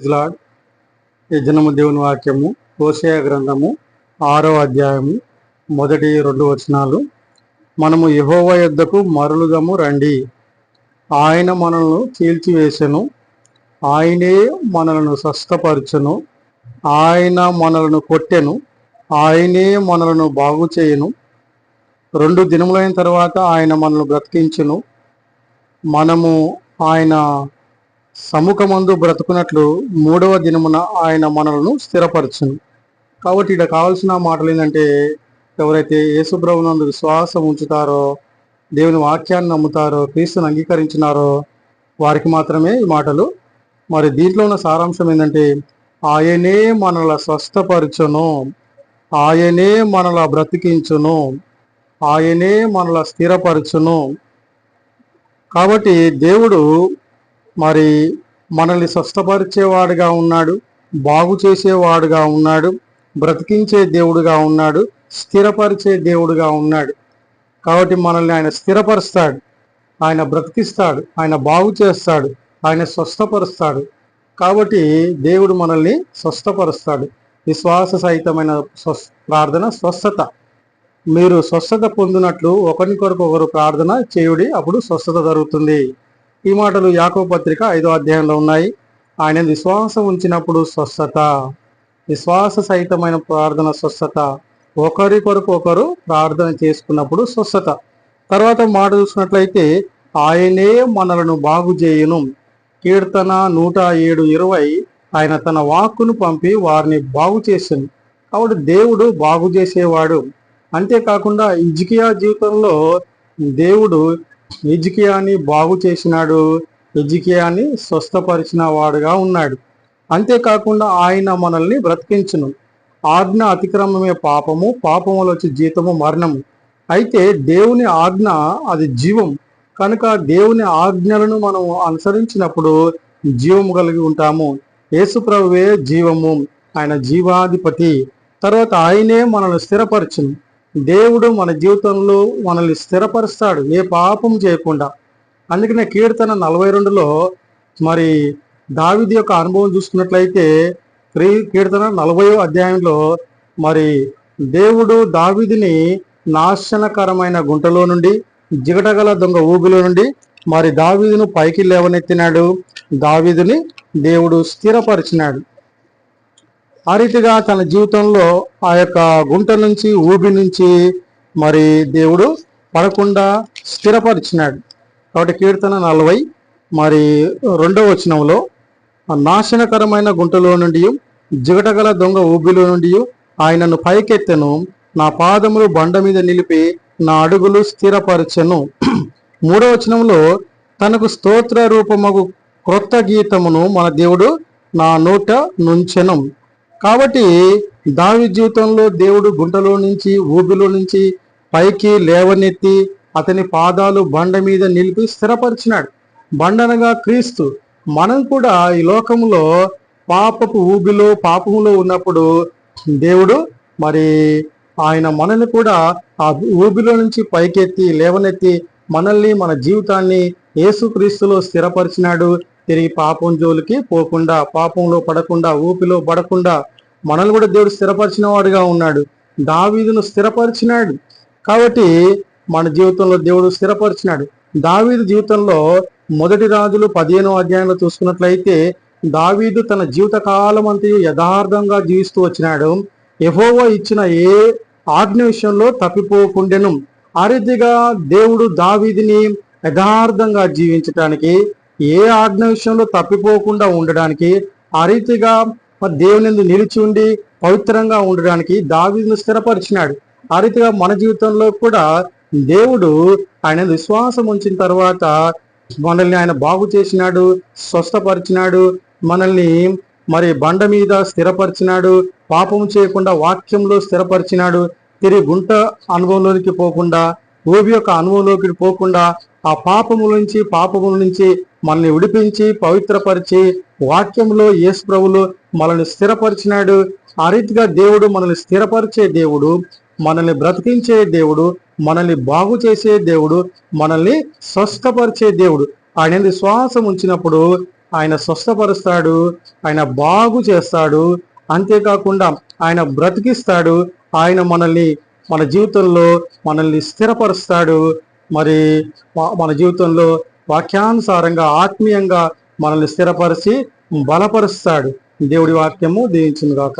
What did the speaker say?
ఇజ్లాడ్ యజనము దేవుని వాక్యము హోషేయ గ్రంథము ఆరో అధ్యాయము మొదటి రెండు వచనాలు. మనము యహోవ యొద్దకు మరులుగము రండి. ఆయన మనలను చీల్చివేసెను. ఆయనే మనలను స్వస్థపరచను. ఆయన మనలను కొట్టెను. ఆయనే మనలను బాగు చేయను రెండు దినములైన తర్వాత ఆయన మనల్ని బ్రతికించును. మనము ఆయన సముఖమందు బ్రతుకున్నట్లు మూడవ దినమున ఆయన మనలను స్థిరపరచును. కాబట్టి ఇక్కడ కావాల్సిన మాటలు ఏంటంటే ఎవరైతే యేసుప్రభునందు విశ్వాసం ఉంచుతారో దేవుని వాక్యాన్ని నమ్ముతారో క్రీస్తుని అంగీకరించినారో వారికి మాత్రమే ఈ మాటలు. మరి దీంట్లో ఉన్న సారాంశం ఏంటంటే ఆయనే మనల స్వస్థపరచును. ఆయనే మనల బ్రతికించును. ఆయనే మనల స్థిరపరచును. కాబట్టి దేవుడు మరి మనల్ని స్వస్థపరిచేవాడుగా ఉన్నాడు బాగు చేసేవాడుగా ఉన్నాడు బ్రతికించే దేవుడుగా ఉన్నాడు స్థిరపరిచే దేవుడుగా ఉన్నాడు. కాబట్టి మనల్ని ఆయన స్థిరపరుస్తాడు ఆయన బ్రతికిస్తాడు ఆయన బాగు చేస్తాడు ఆయన స్వస్థపరుస్తాడు. కాబట్టి దేవుడు మనల్ని స్వస్థపరుస్తాడు. విశ్వాస సహితమైన స్వస్ ప్రార్థన స్వస్థత. మీరు స్వస్థత పొందినట్లు ఒకరికొరకు ఒకరు ప్రార్థన చేయుడి అప్పుడు స్వస్థత జరుగుతుంది. ఈ మాటలు యాకో పత్రిక ఐదో అధ్యాయంలో ఉన్నాయి. ఆయన విశ్వాసం ఉంచినప్పుడు స్వస్థత విశ్వాస సహితమైన ప్రార్థన స్వస్థత ఒకరి కొరకు ఒకరు ప్రార్థన చేసుకున్నప్పుడు స్వస్థత. తర్వాత మాట చూసినట్లయితే ఆయనే మనలను బాగు చేయును. కీర్తన నూట ఏడు ఇరవై ఆయన తన వాక్కును పంపి వారిని బాగు చేసింది కాబట్టి దేవుడు బాగు చేసేవాడు. అంతేకాకుండా ఇజికియా జీవితంలో దేవుడు ఇజికియాని బాగు చేసినాడు. ఇజికియాని స్వస్థపరిచిన వాడుగా ఉన్నాడు. అంతేకాకుండా ఆయన మనల్ని బ్రతికించును. ఆజ్ఞ అతిక్రమమే పాపము పాపములో వచ్చి జీతము మరణము. అయితే దేవుని ఆజ్ఞ అది జీవం. కనుక దేవుని ఆజ్ఞలను మనం అనుసరించినప్పుడు జీవము కలిగి ఉంటాము. యేసుప్రభువే జీవము. ఆయన జీవాధిపతి. తర్వాత ఆయనే మనల్ని స్థిరపరచును. దేవుడు మన జీవితంలో మనల్ని స్థిరపరుస్తాడు ఏ పాపం చేయకుండా. అందుకనే కీర్తన నలభై రెండులో మరి దావిది యొక్క అనుభవం చూసుకున్నట్లయితే క్రీ కీర్తన నలభై అధ్యాయంలో మరి దేవుడు దావిదిని నాశనకరమైన గుంటలో నుండి జిగటగల దొంగ ఊబిలో నుండి మరి దావీదును పైకి లేవనెత్తినాడు. దావీదుని దేవుడు స్థిరపరిచినాడు. ఆ రీతిగా తన జీవితంలో ఆ యొక్క గుంట నుంచి ఊబి నుంచి మరి దేవుడు పడకుండా స్థిరపరిచినాడు. కాబట్టి కీర్తన నలభై మరి రెండవ వచనంలో నాశనకరమైన గుంటలో నుండి జిగటగల దొంగ ఊబిలో నుండి ఆయనను పైకెత్తెను నా పాదములు బండ మీద నిలిపి నా అడుగులు స్థిరపరచెను. మూడవ వచనంలో తనకు స్తోత్ర రూపము క్రొత్త గీతమును మన దేవుడు నా నోట నుంచెను. కాబట్టి దావి జీవితంలో దేవుడు గుంటలో నుంచి ఊబిలో నుంచి పైకి లేవనెత్తి అతని పాదాలు బండ మీద నిలిపి స్థిరపరిచినాడు. బండనగా క్రీస్తు. మనం కూడా ఈ లోకంలో పాపపు ఊబిలో పాపములో ఉన్నప్పుడు దేవుడు మరి ఆయన మనల్ని కూడా ఆ ఊబిలో నుంచి పైకెత్తి లేవనెత్తి మనల్ని మన జీవితాన్ని యేసుక్రీస్తులో స్థిరపరిచినాడు. తిరిగి పాపం జోలికి పోకుండా పాపంలో పడకుండా ఊపిలో పడకుండా మనల్ని కూడా దేవుడు స్థిరపరిచిన వాడుగా ఉన్నాడు. దావీదును స్థిరపరిచినాడు. కాబట్టి మన జీవితంలో దేవుడు స్థిరపరిచినాడు. దావీదు జీవితంలో మొదటి రాజులు పదిహేనో అధ్యాయంలో చూసుకున్నట్లయితే దావీదు తన జీవిత కాలం అంతయు యథార్థంగా జీవిస్తూ వచ్చినాడు. ఎఫోవో ఇచ్చిన ఏ ఆజ్ఞ విషయంలో తప్పిపోకుండెను. ఆ రీతిగా దేవుడు దావీదిని యథార్థంగా జీవించటానికి ఏ ఆజ్ఞ విషయంలో తప్పిపోకుండా ఉండడానికి ఆ రీతిగా మరి దేవుని నిలిచి ఉండి పవిత్రంగా ఉండడానికి దావిని స్థిరపరిచినాడు. ఆ రీతిగా మన జీవితంలో కూడా దేవుడు ఆయన విశ్వాసం ఉంచిన తర్వాత మనల్ని ఆయన బాగు చేసినాడు స్వస్థపరిచినాడు మనల్ని మరి బండ మీద స్థిరపరిచినాడు పాపం చేయకుండా వాక్యంలో స్థిరపరిచినాడు. తిరిగి గుంట అనుభవంలోనికి పోకుండా ఓబి యొక్క అనుభవంలోకి పోకుండా ఆ పాపముల నుంచి పాపముల నుంచి మనల్ని విడిపించి పవిత్రపరిచి వాక్యంలో యేసు ప్రభులు మనల్ని స్థిరపరిచినాడు. ఆ రీతిగా దేవుడు మనల్ని స్థిరపరిచే దేవుడు మనల్ని బ్రతికించే దేవుడు మనల్ని బాగు చేసే దేవుడు మనల్ని స్వస్థపరిచే దేవుడు. ఆయన శ్వాసం ఉంచినప్పుడు ఆయన స్వస్థపరుస్తాడు ఆయన బాగు చేస్తాడు. అంతేకాకుండా ఆయన బ్రతికిస్తాడు ఆయన మనల్ని మన జీవితంలో మనల్ని స్థిరపరుస్తాడు. మరి మన జీవితంలో వాక్యానుసారంగా ఆత్మీయంగా మనల్ని స్థిరపరిచి బలపరుస్తాడు. దేవుడి వాక్యము దీవించింది గాక